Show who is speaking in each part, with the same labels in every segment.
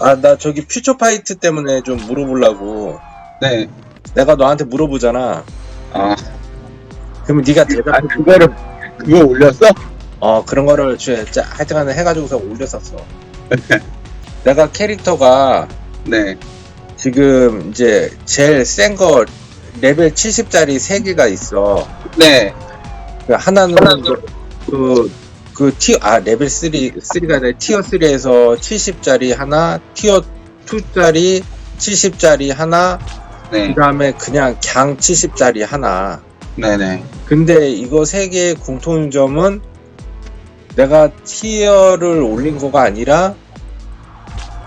Speaker 1: 아, 나 저기 퓨처 파이트 때문에 좀 물어보려고.
Speaker 2: 네.
Speaker 1: 내가 너한테 물어보잖아.
Speaker 2: 아,
Speaker 1: 그러면 네가
Speaker 2: 아
Speaker 1: 대답해.
Speaker 2: 그거를 그거 올렸어?
Speaker 1: 어, 그런 거를 저, 짜- 하여튼간에 해가지고서 올렸었어. 내가 캐릭터가
Speaker 2: 네.
Speaker 1: 지금 이제 제일 센 거 레벨 70짜리 3개가 있어.
Speaker 2: 네.
Speaker 1: 그 하나는 그, 그 티어, 아, 레벨 3, 3가 아니라 티어 3에서 70짜리 하나, 티어 2짜리 70짜리 하나,
Speaker 2: 네.
Speaker 1: 그 다음에 그냥 강 70짜리 하나.
Speaker 2: 네네.
Speaker 1: 근데 이거 세 개의 공통점은 내가 티어를 올린 거가 아니라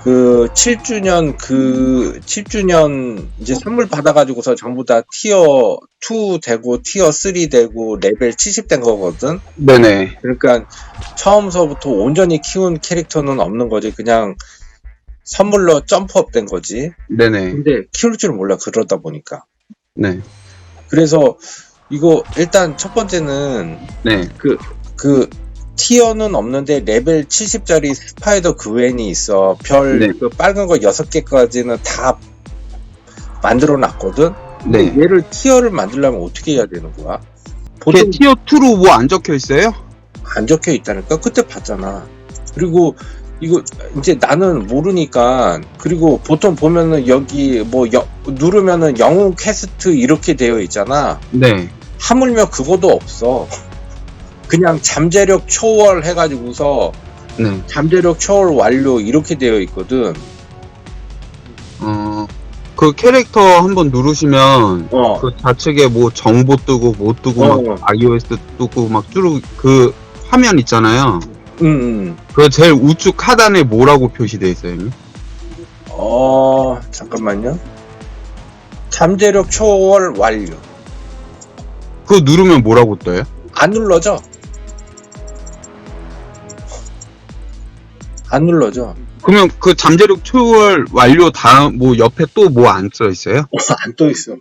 Speaker 1: 그 7주년 그 7주년 이제 선물 받아가지고서 전부 다 티어 2 되고 티어 3 되고 레벨 70 된 거거든.
Speaker 2: 네네.
Speaker 1: 그러니까 처음서부터 온전히 키운 캐릭터는 없는 거지. 그냥 선물로 점프업 된 거지.
Speaker 2: 네네.
Speaker 1: 근데 키울 줄 몰라 그러다 보니까.
Speaker 2: 네.
Speaker 1: 그래서 이거 일단 첫 번째는
Speaker 2: 네.
Speaker 1: 그 티어는 없는데 레벨 70짜리 스파이더 그웬이 있어. 별
Speaker 2: 네.
Speaker 1: 그 빨간 거 6개까지는 다 만들어 놨거든.
Speaker 2: 네.
Speaker 1: 얘를 티어를 만들려면 어떻게 해야 되는 거야?
Speaker 2: 걔
Speaker 1: 보통
Speaker 2: 티어 2로 뭐 안 적혀 있어요?
Speaker 1: 안 적혀 있다니까 그때 봤잖아. 그리고 이거 이제 나는 모르니까 그리고 보통 보면은 여기 뭐 여- 누르면은 영웅 퀘스트 이렇게 되어 있잖아.
Speaker 2: 네.
Speaker 1: 하물며 그거도 없어. 그냥 잠재력 초월 해가지고서
Speaker 2: 네.
Speaker 1: 잠재력 초월 완료 이렇게 되어 있거든.
Speaker 2: 어, 그 캐릭터 한번 누르시면
Speaker 1: 어.
Speaker 2: 그 좌측에 뭐 정보 뜨고 뭐 뜨고
Speaker 1: 어.
Speaker 2: 막 iOS 뜨고 막쭉그 화면 있잖아요.
Speaker 1: 음, 음.
Speaker 2: 그 제일 우측 하단에 뭐라고 표시되어 있어요? 형님?
Speaker 1: 어, 잠깐만요. 잠재력 초월 완료.
Speaker 2: 그거 누르면 뭐라고 떠요?
Speaker 1: 안 눌러져. 안 눌러져.
Speaker 2: 그러면 그 잠재력 초월 완료 다음 뭐 옆에 또 뭐 안 써 있어요?
Speaker 1: 안 떠 있어.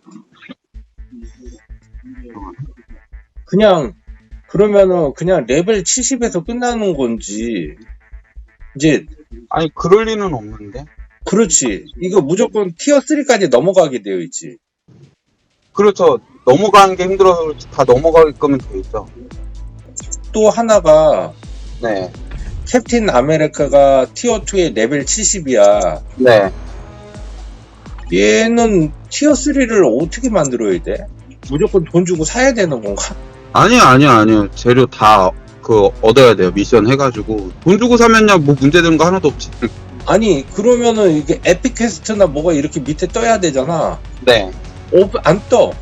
Speaker 1: 그냥 그러면은 그냥 레벨 70에서 끝나는 건지 이제
Speaker 2: 아니 그럴 리는 없는데.
Speaker 1: 그렇지. 이거 무조건 티어 3까지 넘어가게 되어 있지.
Speaker 2: 그렇죠. 넘어가는 게 힘들어서 그렇지 다 넘어갈 거면 돼 있죠.
Speaker 1: 또 하나가
Speaker 2: 네.
Speaker 1: 캡틴 아메리카가 티어 2의 레벨 70이야.
Speaker 2: 네.
Speaker 1: 얘는 티어 3를 어떻게 만들어야 돼? 무조건 돈 주고 사야 되는 건가?
Speaker 2: 아니요, 아니요, 아니요. 재료 다 그 얻어야 돼요. 미션 해가지고 돈 주고 사면야 뭐 문제 되는 거 하나도 없지.
Speaker 1: 아니 그러면은 이게 에픽 퀘스트나 뭐가 이렇게 밑에 떠야 되잖아.
Speaker 2: 네.
Speaker 1: 어, 안 떠.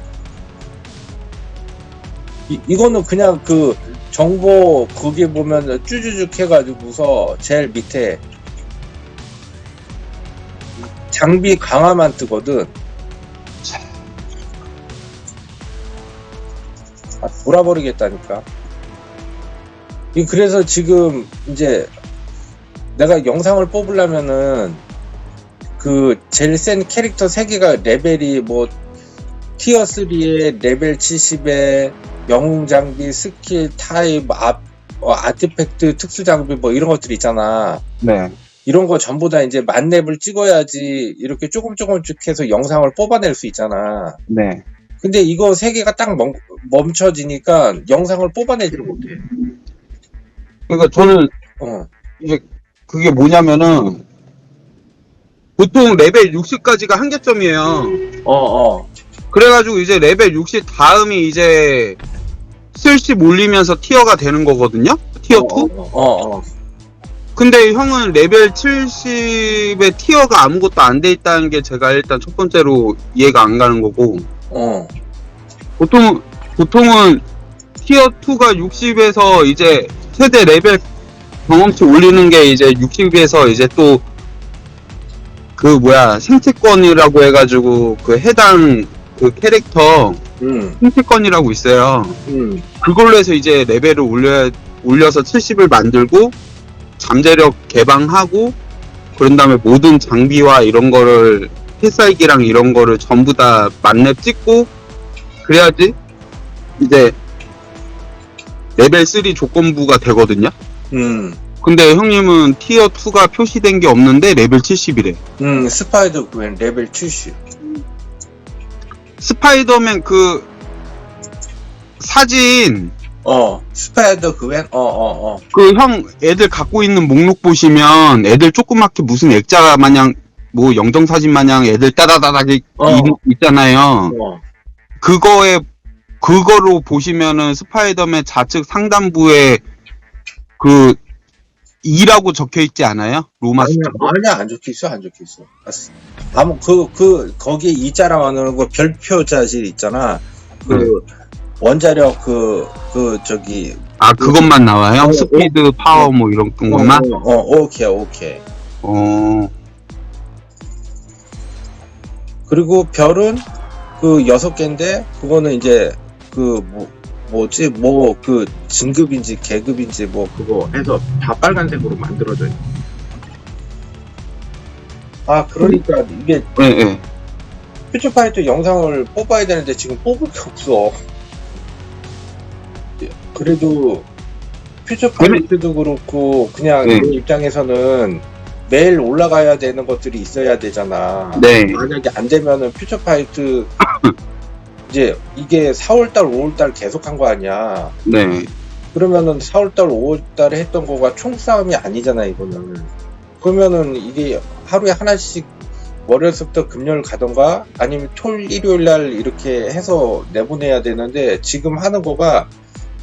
Speaker 1: 이, 이거는 그냥 그 정보 거기에 보면 쭈쭈쭈 해가지고서 제일 밑에 장비 강화만 뜨거든. 아, 돌아버리겠다니까. 이 그래서 지금 이제 내가 영상을 뽑으려면은 그 제일 센 캐릭터 3개가 레벨이 뭐 티어 3에 레벨 70에 영웅 장비, 스킬, 타입, 아, 어, 아티팩트, 특수 장비 뭐 이런 것들 있잖아.
Speaker 2: 네.
Speaker 1: 이런 거 전부 다 이제 만렙을 찍어야지 이렇게 조금 조금씩 해서 영상을 뽑아낼 수 있잖아.
Speaker 2: 네.
Speaker 1: 근데 이거 세 개가 딱 멈, 멈춰지니까 영상을 뽑아내지를 못해.
Speaker 2: 그러니까 저는
Speaker 1: 어.
Speaker 2: 이제 그게 뭐냐면은 보통 레벨 60까지가 한계점이에요.
Speaker 1: 어, 어.
Speaker 2: 그래가지고 이제 레벨 60 다음이 이제 슬씩 올리면서 티어가 되는 거거든요. 티어 2?
Speaker 1: 어, 어, 어.
Speaker 2: 근데 형은 레벨 70의 티어가 아무것도 안 돼 있다는 게 제가 일단 첫 번째로 이해가 안 가는 거고
Speaker 1: 어.
Speaker 2: 보통 보통은 티어 2가 60에서 이제 최대 레벨 경험치 올리는 게 이제 60에서 이제 또 그 뭐야 생체권이라고 해가지고 그 해당 그 캐릭터
Speaker 1: 음,
Speaker 2: 생체권이라고 있어요.
Speaker 1: 음.
Speaker 2: 그걸로 해서 이제 레벨을 올려 올려서 70을 만들고 잠재력 개방하고 그런 다음에 모든 장비와 이런 거를 필살기랑 이런 거를 전부 다 만렙 찍고 그래야지 이제 레벨 3 조건부가 되거든요.
Speaker 1: 음.
Speaker 2: 근데 형님은 티어 2가 표시된 게 없는데 레벨 70이래.
Speaker 1: 음, 스파이더 그웬 레벨 70.
Speaker 2: 스파이더맨 그 사진
Speaker 1: 어, 스파이더 그웬, 어, 어, 어.
Speaker 2: 그 형 애들 갖고 있는 목록 보시면 애들 조그맣게 무슨 액자 마냥 뭐 영정 사진 마냥 애들 따다다닥 있-
Speaker 1: 어.
Speaker 2: 있잖아요.
Speaker 1: 어.
Speaker 2: 그거에 그거로 보시면은 스파이더맨 좌측 상단부에 그 2라고 적혀 있지 않아요? 로마
Speaker 1: 아니야,
Speaker 2: 숫자.
Speaker 1: 아니야, 안 적혀 있어, 안 적혀 있어. 알았어. 아무, 그, 그, 거기에 이자랑 하는 거 별표 자실 있잖아. 그,
Speaker 2: 네.
Speaker 1: 원자력 그, 그, 저기.
Speaker 2: 아 그것만 나와요?
Speaker 1: 어,
Speaker 2: 스피드, 파워 뭐 이런 것만?
Speaker 1: 어, 어, 어, 오케이, 오케이.
Speaker 2: 어.
Speaker 1: 그리고 별은 그 여섯 개인데, 그거는 이제, 그, 뭐, 뭐지, 뭐, 그, 진급인지 계급인지 뭐, 그거 해서 다 빨간색으로 만들어져 있 아, 그러니까 이게
Speaker 2: 예, 예.
Speaker 1: 퓨처파이터 영상을 뽑아야 되는데 지금 뽑을 게 없어. 그래도 퓨처파이터도 그렇고 그냥
Speaker 2: 네.
Speaker 1: 내 입장에서는 매일 올라가야 되는 것들이 있어야 되잖아.
Speaker 2: 네.
Speaker 1: 만약에 안 되면은 퓨처파이트 이제 이게 4월달, 5월달 계속 한 거 아니야.
Speaker 2: 네.
Speaker 1: 그러면은 4월달, 5월달에 했던 거가 총싸움이 아니잖아, 이거는. 그러면은 이게 하루에 하나씩 월요일부터 금요일 가던가 아니면 토요일, 일요일 날 이렇게 해서 내보내야 되는데 지금 하는 거가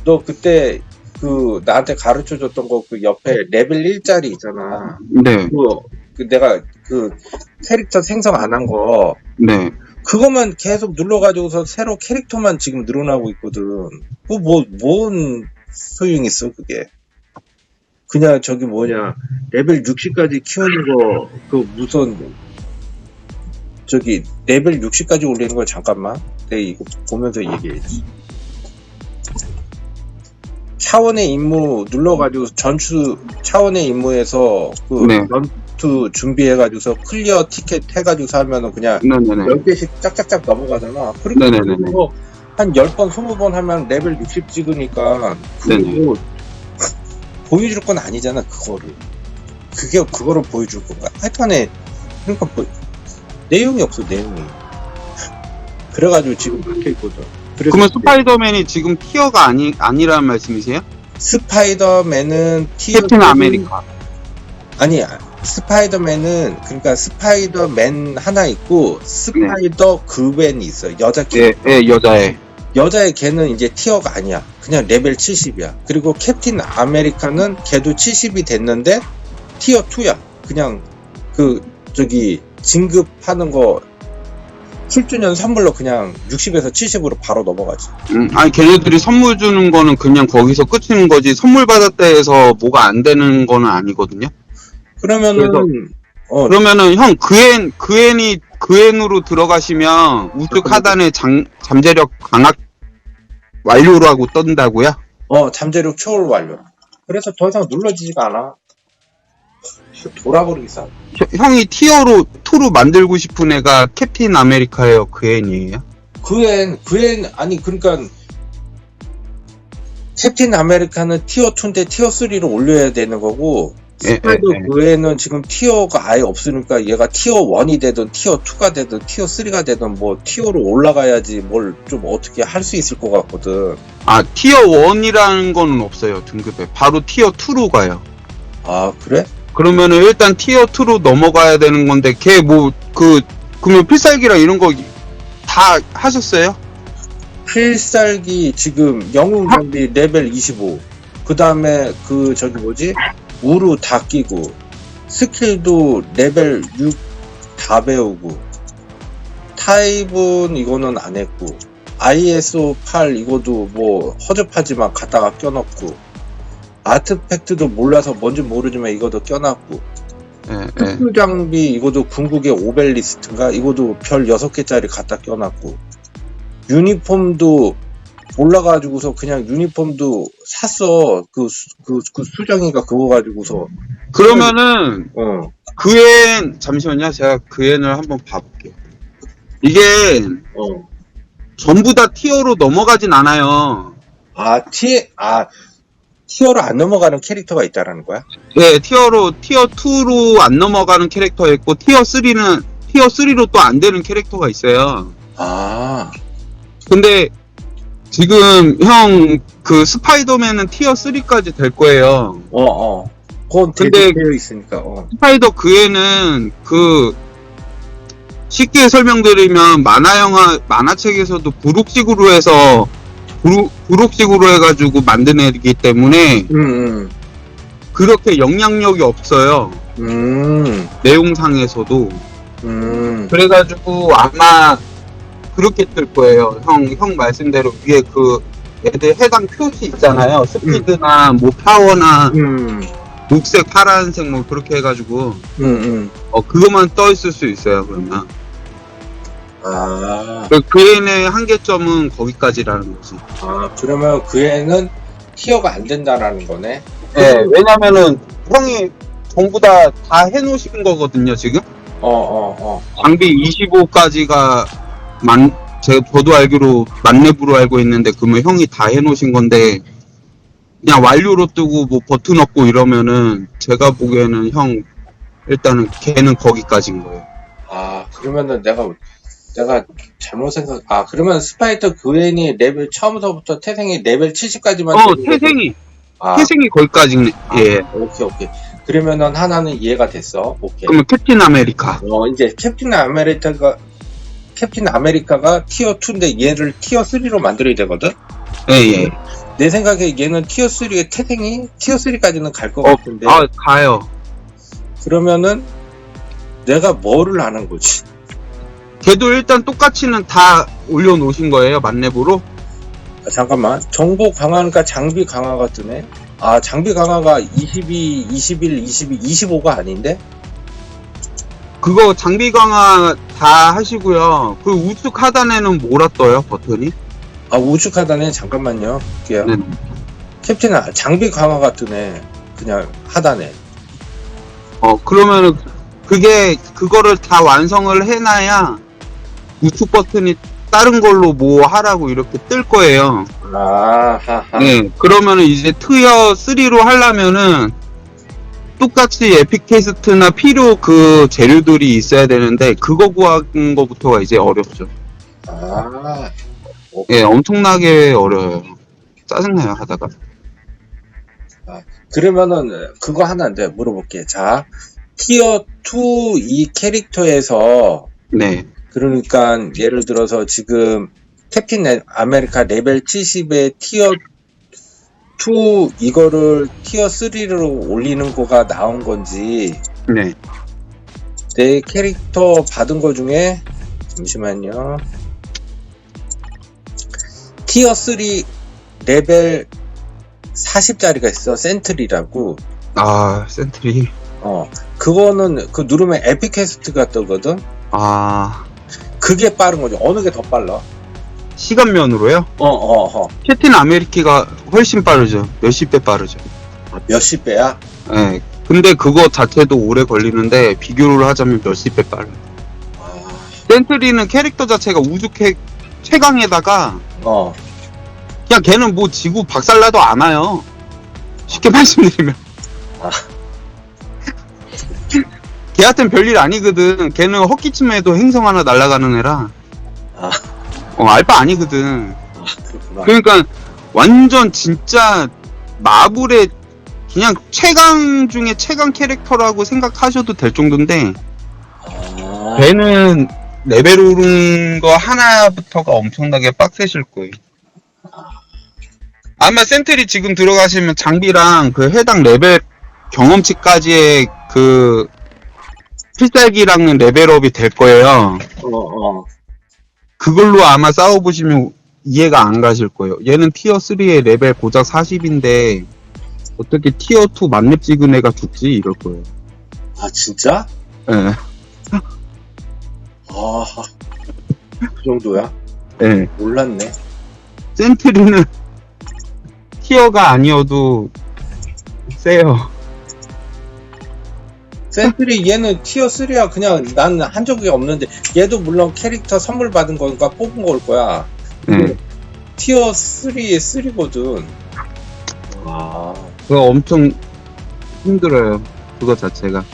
Speaker 1: 너 그때 그 나한테 가르쳐 줬던 거 그 옆에 레벨 1짜리 있잖아.
Speaker 2: 네.
Speaker 1: 그, 그 내가 그 캐릭터 생성 안 한 거
Speaker 2: 네.
Speaker 1: 그것만 계속 눌러가지고서 새로 캐릭터만 지금 늘어나고 있거든. 그 뭐, 뭔 소용 있어, 그게. 그냥 저기 뭐냐, 레벨 60까지 키우는 거, 그 무슨, 저기, 레벨 60까지 올리는 거 잠깐만. 내가 이거 보면서 얘기해야지. 차원의 임무 눌러가지고 전투 차원의 임무에서 그
Speaker 2: 네.
Speaker 1: 전 투 준비해가지고서 클리어 티켓 해가지고서 하면은 그냥
Speaker 2: 네네네.
Speaker 1: 10개씩 짝짝짝 넘어가잖아. 그리고
Speaker 2: 네네네네.
Speaker 1: 그거 한 10번, 20번 하면 레벨 60 찍으니까 보여줄 건 아니잖아, 그거를. 그게 그거를 보여줄 건가? 하여튼에 그러니까 뭐 내용이 없어, 내용이. 그래가지고 지금 박혀 있거든. 그래서
Speaker 2: 그러면 스파이더맨이 지금 티어가 아니 아니라는 말씀이세요?
Speaker 1: 스파이더맨은 티어
Speaker 2: 캡틴 아메리카.
Speaker 1: 아니 스파이더맨은 그러니까 스파이더맨 하나 있고 스파이더 그웬이 있어 여자 캐
Speaker 2: 예, 예, 여자애.
Speaker 1: 여자의 걔는 이제 티어가 아니야. 그냥 레벨 70이야. 그리고 캡틴 아메리카는 걔도 70이 됐는데 티어 2야. 그냥 그 저기 진급하는 거 7주년 선물로 그냥 60에서 70으로 바로 넘어가지.
Speaker 2: 음, 아니 걔네들이 선물 주는 거는 그냥 거기서 끝인 거지. 선물 받았다 해서 뭐가 안 되는 거는 아니거든요.
Speaker 1: 그러면은 어
Speaker 2: 그러면은 형 그앤 그앤이 그앤으로 들어가시면 우측 하단에 장, 잠재력 강화 완료라고 뜬다고요?
Speaker 1: 어, 잠재력 초월 완료. 그래서 더 이상 눌러지지가 않아. 돌아버리겠어.
Speaker 2: 형- 형이 티어로 2로 만들고 싶은 애가 캡틴 아메리카예요, 그앤이에요?
Speaker 1: 그앤, 그앤, 아니, 그러니까, 캡틴 아메리카는 티어 2인데 티어 3로 올려야 되는 거고,
Speaker 2: 예,
Speaker 1: 스파이더
Speaker 2: 예, 예.
Speaker 1: 그앤은 지금 티어가 아예 없으니까 얘가 티어 1이 되든 티어 2가 되든 티어 3가 되든 뭐 티어로 올라가야지 뭘 좀 어떻게 할 수 있을 것 같거든.
Speaker 2: 아 티어 1이라는 거는 없어요 등급에 바로 티어 2로 가요.
Speaker 1: 아, 그래?
Speaker 2: 그러면은 일단 티어 2로 넘어가야 되는 건데 걔 뭐 그 그러면 필살기랑 이런 거 다 하셨어요?
Speaker 1: 필살기 지금 영웅 장비 레벨 25. 그 다음에 그 저기 뭐지? 우루 다 끼고 스킬도 레벨 6 다 배우고 타입은 이거는 안 했고 ISO 8 이거도 뭐 허접하지만 갖다가 껴넣고 아트팩트도 몰라서 뭔지 모르지만 이것도 껴놨고
Speaker 2: 예, 예.
Speaker 1: 특수 장비 이것도 궁극의 오벨리스트인가 이것도 별 6개짜리 갖다 껴놨고 유니폼도 몰라가지고서 그냥 유니폼도 샀어 그, 수, 그, 그 수정이가 그거 가지고서
Speaker 2: 그러면은
Speaker 1: 어
Speaker 2: 그 앤 잠시만요 제가 그 앤을 한번 봐볼게요. 이게
Speaker 1: 어.
Speaker 2: 전부 다 티어로 넘어가진 않아요.
Speaker 1: 아, 티, 아, 티어로 안 넘어가는 캐릭터가 있다라는 거야?
Speaker 2: 예, 티어로 티어 2로 안 넘어가는 캐릭터 있고 티어 3는 티어 3로 또 안 되는 캐릭터가 있어요.
Speaker 1: 아,
Speaker 2: 근데 지금 형 그 스파이더맨은 티어 3까지 될 거예요.
Speaker 1: 어, 어. 그건
Speaker 2: 근데-
Speaker 1: 되어 있으니까, 어.
Speaker 2: 스파이더 그 애는 그 쉽게 설명드리면 만화 영화 만화책에서도 부록식으로 해서 부록, 부록식으로 해가지고 만드내기 때문에
Speaker 1: 음,
Speaker 2: 그렇게 영향력이 없어요.
Speaker 1: 음, 음,
Speaker 2: 내용상에서도
Speaker 1: 음.
Speaker 2: 그래가지고 아마 그렇게 뜰 거예요. 형, 형 말씀대로 위에 그 애들 해당 표시 있잖아요. 스피드나 뭐 파워나
Speaker 1: 음,
Speaker 2: 녹색, 파란색 뭐 그렇게 해가지고
Speaker 1: 음, 음.
Speaker 2: 어 그것만 떠 있을 수 있어요. 그러면
Speaker 1: 아,
Speaker 2: 그 그앤의 한계점은 거기까지라는 거지.
Speaker 1: 아, 그러면 그 애는 티어가 안 된다라는 거네?
Speaker 2: 네, 왜냐면은 형이 전부 다 다 해놓으신 거거든요. 지금
Speaker 1: 어, 어, 어.
Speaker 2: 장비 25까지가 만 제, 저도 알기로 만렙으로 알고 있는데 그러면 형이 다 해놓으신 건데 그냥 완료로 뜨고 뭐 버튼 없고 이러면은 제가 보기에는 형 일단은 걔는 거기까지인 거예요.
Speaker 1: 아, 그러면은 내가, 내가 잘못 생각, 아, 그러면 스파이터 그웬이 레벨, 처음부터 태생이 레벨 70까지만.
Speaker 2: 어 태생이
Speaker 1: 아,
Speaker 2: 태생이 거기까지 예.
Speaker 1: 오케이, 오케이. 그러면은 하나는 이해가 됐어. 오케이.
Speaker 2: 그러면 캡틴 아메리카.
Speaker 1: 어, 이제 캡틴 아메리카가, 캡틴 아메리카가 티어 2인데 얘를 티어 3로 만들어야 되거든?
Speaker 2: 예 예.
Speaker 1: 내 생각에 얘는 티어 3의 태생이 티어 3까지는 갈 것
Speaker 2: 어,
Speaker 1: 같은데.
Speaker 2: 아 가요.
Speaker 1: 그러면은 내가 뭐를 하는 거지?
Speaker 2: 걔도 일단 똑같이는 다 올려놓으신 거예요 만렙으로.
Speaker 1: 아, 잠깐만. 정보 강화니까 장비 강화가 뜨네. 아, 장비 강화가 22, 21, 22, 25가 아닌데?
Speaker 2: 그거 장비 강화 다 하시고요. 그 우측 하단에는 뭐라 떠요 버튼이?
Speaker 1: 아, 우측 하단에 잠깐만요. 볼게요.
Speaker 2: 네.
Speaker 1: 캡틴 아, 장비 강화가 뜨네. 그냥 하단에.
Speaker 2: 어 그러면은 그게 그거를 다 완성을 해놔야 우측 버튼이 다른 걸로 뭐 하라고 이렇게 뜰 거예요.
Speaker 1: 아, 하하.
Speaker 2: 네. 그러면은 이제 티어 3로 하려면은 똑같이 에피캐스트나 필요 그 재료들이 있어야 되는데 그거 구하는 거부터가 이제 어렵죠.
Speaker 1: 아,
Speaker 2: 예, 엄청나게 어려워요. 짜증나요 하다가.
Speaker 1: 그러면은 그거 하나인데 물어볼게. 자, 티어 2 이 캐릭터에서
Speaker 2: 네.
Speaker 1: 그러니까 예를 들어서 지금 캡틴 레- 아메리카 레벨 70의 티어 2 이거를 티어 3로 올리는 거가 나온 건지
Speaker 2: 네.
Speaker 1: 내 캐릭터 받은 거 중에 잠시만요. 티어 3 레벨 40짜리가 있어. 센트리라고.
Speaker 2: 아 센트리.
Speaker 1: 어. 그거는 그 누르면 에피캐스트가 뜨거든.
Speaker 2: 아
Speaker 1: 그게 빠른 거죠. 어느 게 더 빨라?
Speaker 2: 시간면으로요?
Speaker 1: 어, 어, 어.
Speaker 2: 캡틴 아메리키가 훨씬 빠르죠. 몇십 배 빠르죠.
Speaker 1: 몇십 배야?
Speaker 2: 예. 근데 그거 자체도 오래 걸리는데 비교를 하자면 몇십 배 빨라.
Speaker 1: 아,
Speaker 2: 센트리는 캐릭터 자체가 우주 캐 최강에다가
Speaker 1: 어.
Speaker 2: 그냥 걔는 뭐 지구 박살나도 안 와요. 쉽게 말씀드리면.
Speaker 1: 아.
Speaker 2: 걔한텐 별일 아니거든. 걔는 헛기침에도 행성 하나 날아가는 애라.
Speaker 1: 아.
Speaker 2: 어, 알바 아니거든.
Speaker 1: 아, 그렇구나.
Speaker 2: 그러니까 완전 진짜 마블의 그냥 최강 중에 최강 캐릭터라고 생각하셔도 될 정도인데
Speaker 1: 아,
Speaker 2: 걔는 레벨 오른 거 하나부터가 엄청나게 빡세실 거예요. 아마 센트리 지금 들어가시면 장비랑 그 해당 레벨 경험치까지의 그 필살기랑은 레벨업이 될 거예요.
Speaker 1: 어, 어.
Speaker 2: 그걸로 아마 싸워보시면 이해가 안 가실 거예요. 얘는 티어 3의 레벨 고작 40인데 어떻게 티어 2 만렙 찍은 애가 죽지 이럴 거예요.
Speaker 1: 아, 진짜?
Speaker 2: 예,
Speaker 1: 아, 그 정도야?
Speaker 2: 예.
Speaker 1: 몰랐네.
Speaker 2: 센트리는 티어가 아니어도 세요.
Speaker 1: 센트리 얘는 티어 3야. 그냥 난한 적이 없는데 얘도 물론 캐릭터 선물 받은 거니까 뽑은 걸 거야.
Speaker 2: 예.
Speaker 1: 티어 3의 3거든. 아,
Speaker 2: 그거 엄청 힘들어요. 그거 자체가.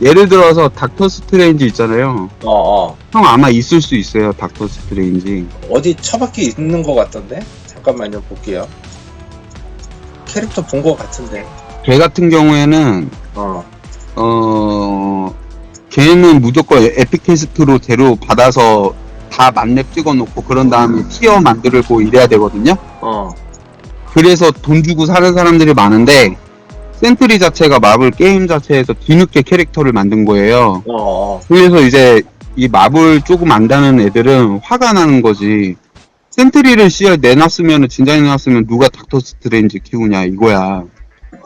Speaker 2: 예를 들어서 닥터 스트레인지 있잖아요.
Speaker 1: 어, 어.
Speaker 2: 형 아마 있을 수 있어요. 닥터 스트레인지.
Speaker 1: 어디 처박혀 있는 것 같던데? 잠깐만요, 볼게요. 캐릭터 본 것 같은데.
Speaker 2: 걔 같은 경우에는
Speaker 1: 어,
Speaker 2: 어 걔는 무조건 에픽 퀘스트로 재료 받아서 다 만렙 찍어 놓고 그런 다음에 티어 만들고 이래야 되거든요.
Speaker 1: 어.
Speaker 2: 그래서 돈 주고 사는 사람들이 많은데 센트리 자체가 마블 게임 자체에서 뒤늦게 캐릭터를 만든 거예요.
Speaker 1: 어, 어.
Speaker 2: 그래서 이제 이 마블 조금 안다는 애들은 화가 나는 거지. 센트리를 씨알 내놨으면 진작에 내놨으면 누가 닥터 스트레인지 키우냐 이거야.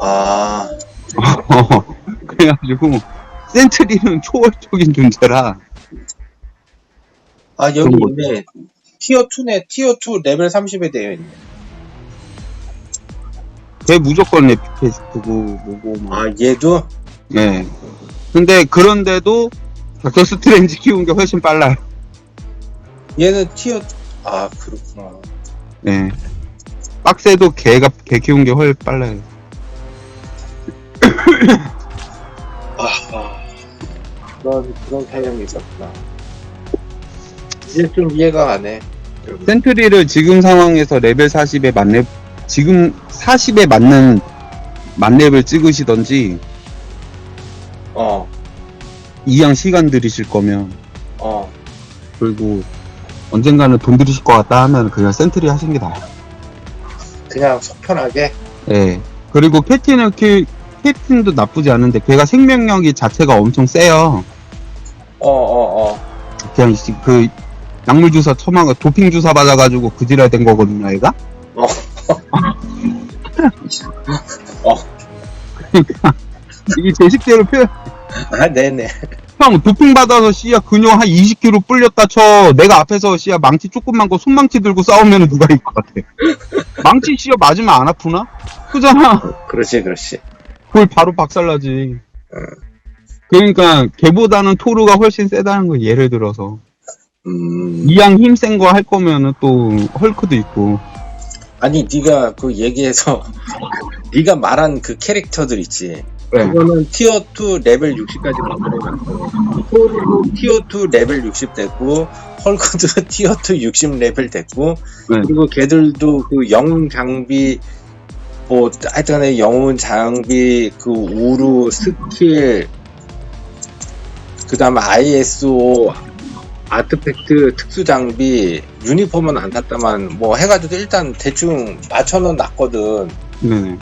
Speaker 1: 아,
Speaker 2: 그래가지고 센트리는 초월적인 존재라.
Speaker 1: 아, 여기
Speaker 2: 그런 거
Speaker 1: 있네. 티어 2네. 티어 2 레벨 30에 되어 있네.
Speaker 2: 걔 무조건 에픽 퀘스트고 뭐고 뭐.
Speaker 1: 아, 얘도?
Speaker 2: 네. 근데 그런데도 닥터 스트레인지 키우는 게 훨씬 빨라요.
Speaker 1: 얘는 티어, 아, 그렇구나.
Speaker 2: 네. 빡세도 개가 개 키우는 게 훨씬 빨라요.
Speaker 1: 아, 아. 그런, 그런 사양이 있었구나. 이제 좀 이해가 가네.
Speaker 2: 센트리를 지금 상황에서 레벨 40에 만렙 지금 40에 맞는 만렙을 찍으시던지
Speaker 1: 어,
Speaker 2: 이양 시간 들이실 거면
Speaker 1: 어.
Speaker 2: 그리고 언젠가는 돈 들이실 것 같다 하면 그냥 센트리 하시는 게 나아요.
Speaker 1: 그냥 속 편하게.
Speaker 2: 예. 그리고 캡틴은 키, 캡틴도 나쁘지 않은데 걔가 생명력이 자체가 엄청 세요.
Speaker 1: 어, 어, 어.
Speaker 2: 그냥 씨, 그 약물 주사 처마가 도핑 주사 맞아가지고 그지랄 된 거거든요, 얘가.
Speaker 1: 어. 어.
Speaker 2: 그러니까 이게 제 식대로 표현.
Speaker 1: 아, 네네.
Speaker 2: 형 도핑 받아서 씨야 근육 한 20kg 불렸다 쳐. 내가 앞에서 씨야 망치 조금만 거 손망치 들고 싸우면 누가 이길 것 같아. 망치 씨야 맞으면 안 아프나? 그잖아.
Speaker 1: 그렇지, 그렇지.
Speaker 2: 그걸 바로 박살나지. 그러니까 걔보다는 토르가 훨씬 세다는 거 예를 들어서
Speaker 1: 음.
Speaker 2: 이양 힘센 거 할 거면은 또 헐크도 있고
Speaker 1: 아니, 네가 그 얘기해서, 네가 말한 그 캐릭터들 있지.
Speaker 2: 네.
Speaker 1: 그거는 티어 2 레벨 60까지 만들어놨고, 토르도 티어 2 레벨 60 됐고, 헐크도 티어 2 60 레벨 됐고,
Speaker 2: 네.
Speaker 1: 그리고 걔들도 그 영웅 장비, 뭐, 하여튼간에 영웅 장비, 그 우루, 스킬, 그 다음에 ISO, 아트팩트, 특수 장비, 유니폼은 안 샀다만, 뭐 해가지고 일단 대충 맞춰는 놨거든.
Speaker 2: 네네.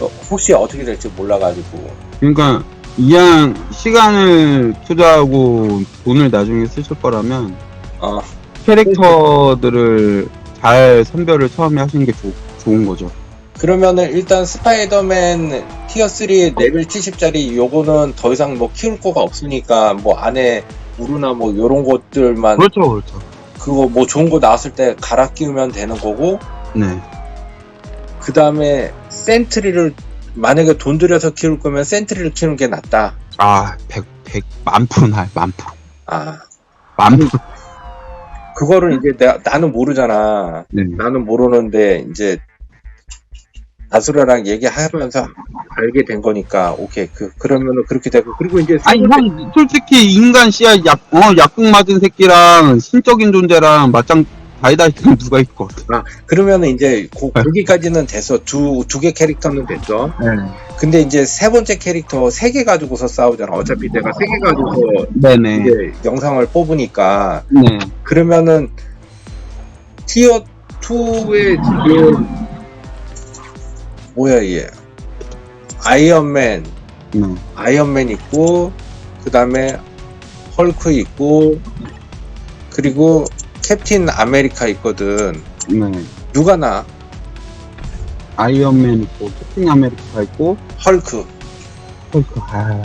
Speaker 1: 어, 혹시 어떻게 될지 몰라가지고.
Speaker 2: 그러니까 이양 시간을 투자하고 돈을 나중에 쓰실 거라면
Speaker 1: 어,
Speaker 2: 캐릭터들을 잘 선별을 처음에 하시는 게 좋- 좋은 거죠.
Speaker 1: 그러면은 일단 스파이더맨 티어 3 레벨 70짜리 요거는 더 이상 뭐 키울 거가 없으니까 뭐 안에 우루나 뭐 요런 것들만
Speaker 2: 그렇죠, 그렇죠.
Speaker 1: 그거 뭐 좋은 거 나왔을 때 갈아 끼우면 되는 거고
Speaker 2: 네.
Speaker 1: 그 다음에 센트리를 만약에 돈 들여서 키울 거면 센트리를 키우는 게 낫다.
Speaker 2: 아, 100, 100, 만 프로 나요, 만 프로.
Speaker 1: 아
Speaker 2: 만 프로.
Speaker 1: 그거를 이제 내가 나는 모르잖아.
Speaker 2: 네.
Speaker 1: 나는 모르는데 이제 아수라랑 얘기하면서 알게 된 거니까 오케이 그 그러면은 그렇게 되고 그리고 이제
Speaker 2: 아니, 형, 솔직히 인간 씨야, 약, 어, 약국 맞은 새끼랑 신적인 존재랑 맞짱 다이다 했던 누가 있을 것 같아.
Speaker 1: 그러면은 이제 고, 거기까지는 됐어 두두 개 캐릭터는 됐어
Speaker 2: 네.
Speaker 1: 근데 이제 세 번째 캐릭터 세 개 가지고서 싸우잖아 어차피 내가 세 개 가지고
Speaker 2: 네네.
Speaker 1: 이제 영상을 뽑으니까
Speaker 2: 네.
Speaker 1: 그러면은 티어 2의 지금 뭐야 얘? 아이언맨
Speaker 2: 네.
Speaker 1: 아이언맨 있고 그 다음에 헐크 있고 그리고 캡틴 아메리카 있거든.
Speaker 2: 네.
Speaker 1: 누가 나?
Speaker 2: 아이언맨 있고, 캡틴 아메리카 있고,
Speaker 1: 헐크
Speaker 2: 헐크, 아.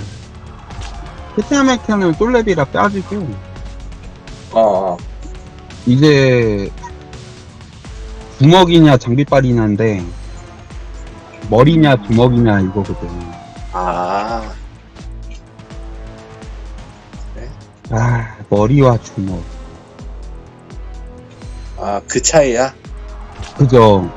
Speaker 2: 캡틴 아메리카는 솔랩이라 빠지고,
Speaker 1: 어, 어.
Speaker 2: 이제, 주먹이냐 장비빨이냐인데, 머리냐 주먹이냐 이거거든.
Speaker 1: 아,
Speaker 2: 아, 머리와 주먹.
Speaker 1: 아, 그 차이야?
Speaker 2: 그죠?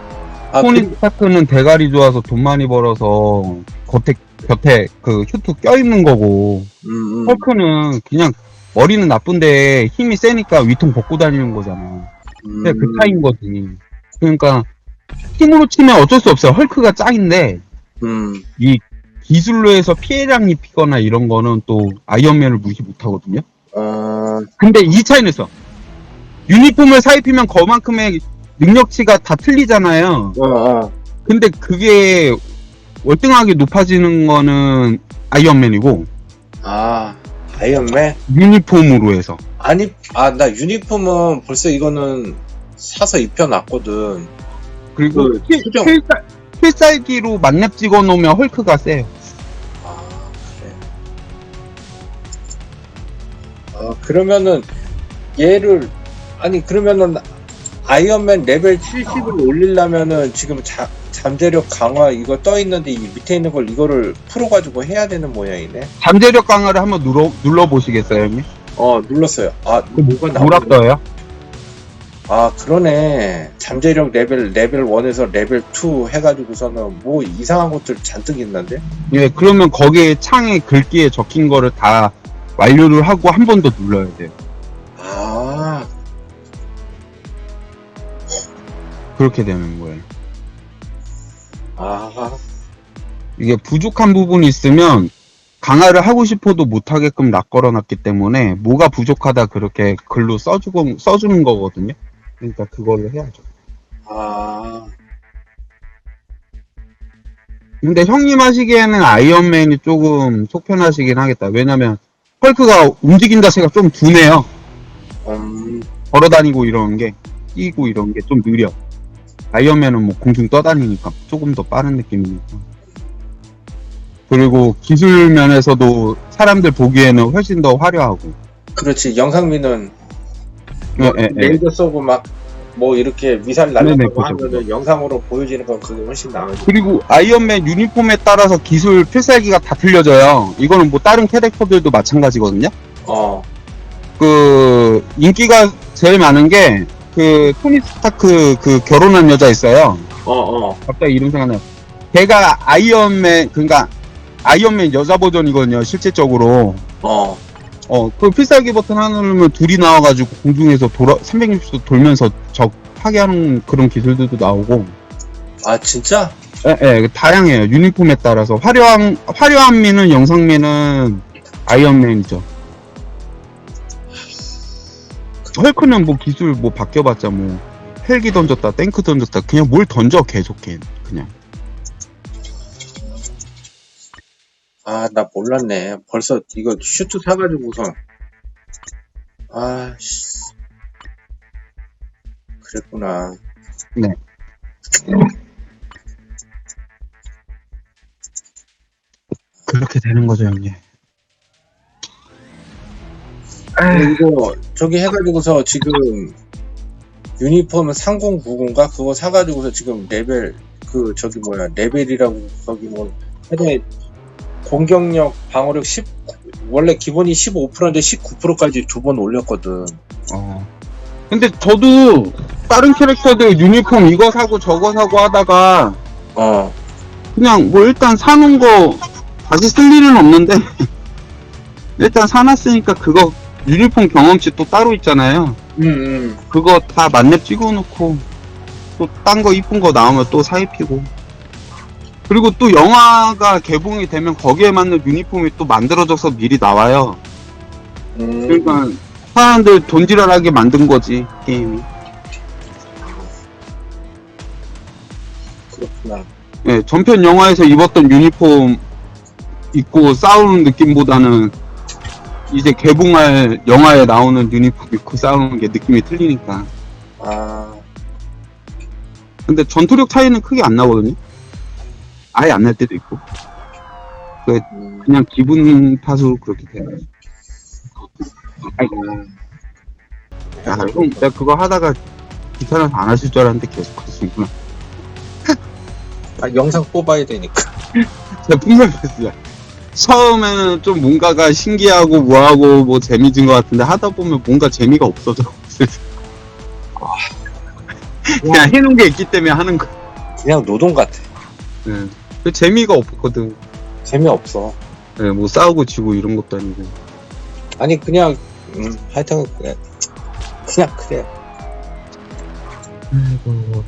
Speaker 1: 아,
Speaker 2: 토니
Speaker 1: 그,
Speaker 2: 스타크는 대가리 좋아서 돈 많이 벌어서 겉에 곁에 그 휴트 껴있는 거고
Speaker 1: 음, 음.
Speaker 2: 헐크는 그냥 머리는 나쁜데 힘이 세니까 위통 벗고 다니는 거잖아.
Speaker 1: 음.
Speaker 2: 근데 그 차이인 거지. 그러니까 힘으로 치면 어쩔 수 없어요. 헐크가 짱인데
Speaker 1: 음.
Speaker 2: 이 기술로 해서 피해량 입히거나 이런 거는 또 아이언맨을 무시 못하거든요.
Speaker 1: 어,
Speaker 2: 근데 이 차이는 있어. 유니폼을 사입히면 그만큼의 능력치가 다 틀리잖아요.
Speaker 1: 어, 어.
Speaker 2: 근데 그게 월등하게 높아지는 거는 아이언맨이고
Speaker 1: 아, 아이언맨?
Speaker 2: 유니폼으로 해서.
Speaker 1: 아니, 아, 나 유니폼은 벌써 이거는 사서 입혀놨거든.
Speaker 2: 그리고
Speaker 1: 그
Speaker 2: 필,
Speaker 1: 수정.
Speaker 2: 필살, 필살기로 만렙 찍어 놓으면 헐크가 세요.
Speaker 1: 아, 그래. 아, 그러면은, 얘를, 아니, 그러면은, 아이언맨 레벨 70을 올리려면은 지금 자, 잠재력 강화 이거 떠 있는데 이 밑에 있는 걸 이거를 풀어 가지고 해야 되는 모양이네.
Speaker 2: 잠재력 강화를 한번 눌러, 눌러 보시겠어요, 형님?
Speaker 1: 어, 눌렀어요. 아, 뭐가 나오네.
Speaker 2: 뭐라 떠요?
Speaker 1: 아, 그러네. 잠재력 레벨, 레벨 1에서 레벨 2 해가지고서는 뭐 이상한 것들 잔뜩 있는데?
Speaker 2: 예, 그러면 거기에 창에 글귀에 적힌 거를 다 완료를 하고 한 번 더 눌러야 돼요.
Speaker 1: 아,
Speaker 2: 그렇게 되는 거예요.
Speaker 1: 아,
Speaker 2: 이게 부족한 부분이 있으면 강화를 하고 싶어도 못하게끔 락걸어 놨기 때문에 뭐가 부족하다 그렇게 글로 써주고, 써주는 거거든요. 그러니까 그걸로 해야죠.
Speaker 1: 아,
Speaker 2: 근데 형님 하시기에는 아이언맨이 조금 속편하시긴 하겠다. 왜냐면 헐크가 움직임 자체가 좀 둔해요.
Speaker 1: 음,
Speaker 2: 걸어다니고 이런 게 뛰고 이런 게 좀 느려. 아이언맨은 뭐 공중 떠다니니까 조금 더 빠른 느낌이니까. 그리고 기술 면에서도 사람들 보기에는 훨씬 더 화려하고.
Speaker 1: 그렇지. 영상미는
Speaker 2: 예, 예, 예.
Speaker 1: 레이더 쏘고 막 뭐 이렇게 미사일 날라가고
Speaker 2: 그죠,
Speaker 1: 하면은 영상으로 보여지는 건 그게 훨씬 나으지.
Speaker 2: 그리고 아이언맨 유니폼에 따라서 기술 필살기가 다 틀려져요. 이거는 뭐 다른 캐릭터들도 마찬가지거든요.
Speaker 1: 어,
Speaker 2: 그 인기가 제일 많은 게 그 토니 스타크 그 결혼한 여자 있어요.
Speaker 1: 어, 어.
Speaker 2: 갑자기 이름 생각나요. 걔가 아이언맨 그러니까 아이언맨 여자 버전이거든요. 실질적으로
Speaker 1: 어,
Speaker 2: 어 그 필살기 버튼 하나 누르면 둘이 나와가지고 공중에서 돌아 360도 돌면서 적 파괴하는 그런 기술들도 나오고
Speaker 1: 아, 진짜?
Speaker 2: 예, 예, 다양해요. 유니폼에 따라서 화려한 화려한 미는 영상미는 아이언맨이죠. 헐크는 뭐 기술 뭐 바뀌어봤자 뭐 헬기 던졌다, 탱크 던졌다, 그냥 뭘 던져 계속 걔 그냥.
Speaker 1: 아, 나 몰랐네. 벌써 이거 슈트 사가지고서. 아, 씨. 그랬구나.
Speaker 2: 네. 그렇게 되는 거죠, 형님.
Speaker 1: 근데 이거 저기 해가지고서 지금 유니폼 3090인가 그거 사가지고서 지금 레벨 그 저기 뭐야 레벨이라고 거기 뭐 하여튼 공격력 방어력 10 원래 기본이 15%인데 19%까지 두 번 올렸거든.
Speaker 2: 어. 근데 저도 다른 캐릭터들 유니폼 이거 사고 저거 사고 하다가
Speaker 1: 어,
Speaker 2: 그냥 뭐 일단 사놓은 거 다시 쓸 일은 없는데 일단 사놨으니까 그거 유니폼 경험치 또 따로 있잖아요.
Speaker 1: 음, 음.
Speaker 2: 그거 다 만렙 찍어놓고 또 딴 거 이쁜 거 나오면 또 사입히고 그리고 또 영화가 개봉이 되면 거기에 맞는 유니폼이 또 만들어져서 미리 나와요.
Speaker 1: 음.
Speaker 2: 그러니까 사람들 돈지랄하게 만든 거지 게임이.
Speaker 1: 그렇구나.
Speaker 2: 예, 전편 영화에서 입었던 유니폼 입고 싸우는 느낌보다는 이제 개봉할 영화에 나오는 유니폼 입고 싸우는 게 느낌이 틀리니까.
Speaker 1: 아,
Speaker 2: 근데 전투력 차이는 크게 안 나거든요. 아예 안 날 때도 있고.
Speaker 1: 음.
Speaker 2: 그냥 기분 탓으로 그렇게 되는. 아이, 야, 형, 내가 그거 하다가 귀찮아서 안 하실 줄 알았는데 계속 하시는구나.
Speaker 1: 아, 영상 뽑아야 되니까.
Speaker 2: 제가 분명했어요. 처음에는 좀 뭔가가 신기하고 뭐하고 뭐 재미진 것 같은데 하다 보면 뭔가 재미가 없어져. 그냥 해놓은 게 있기 때문에 하는 거.
Speaker 1: 그냥 노동 같아.
Speaker 2: 예. 그 재미가 없거든.
Speaker 1: 재미없어.
Speaker 2: 예, 뭐 싸우고 지고 이런 것도 아니고.
Speaker 1: 아니, 그냥, 음, 하여튼, 그냥, 그냥 그래.
Speaker 2: 아이고,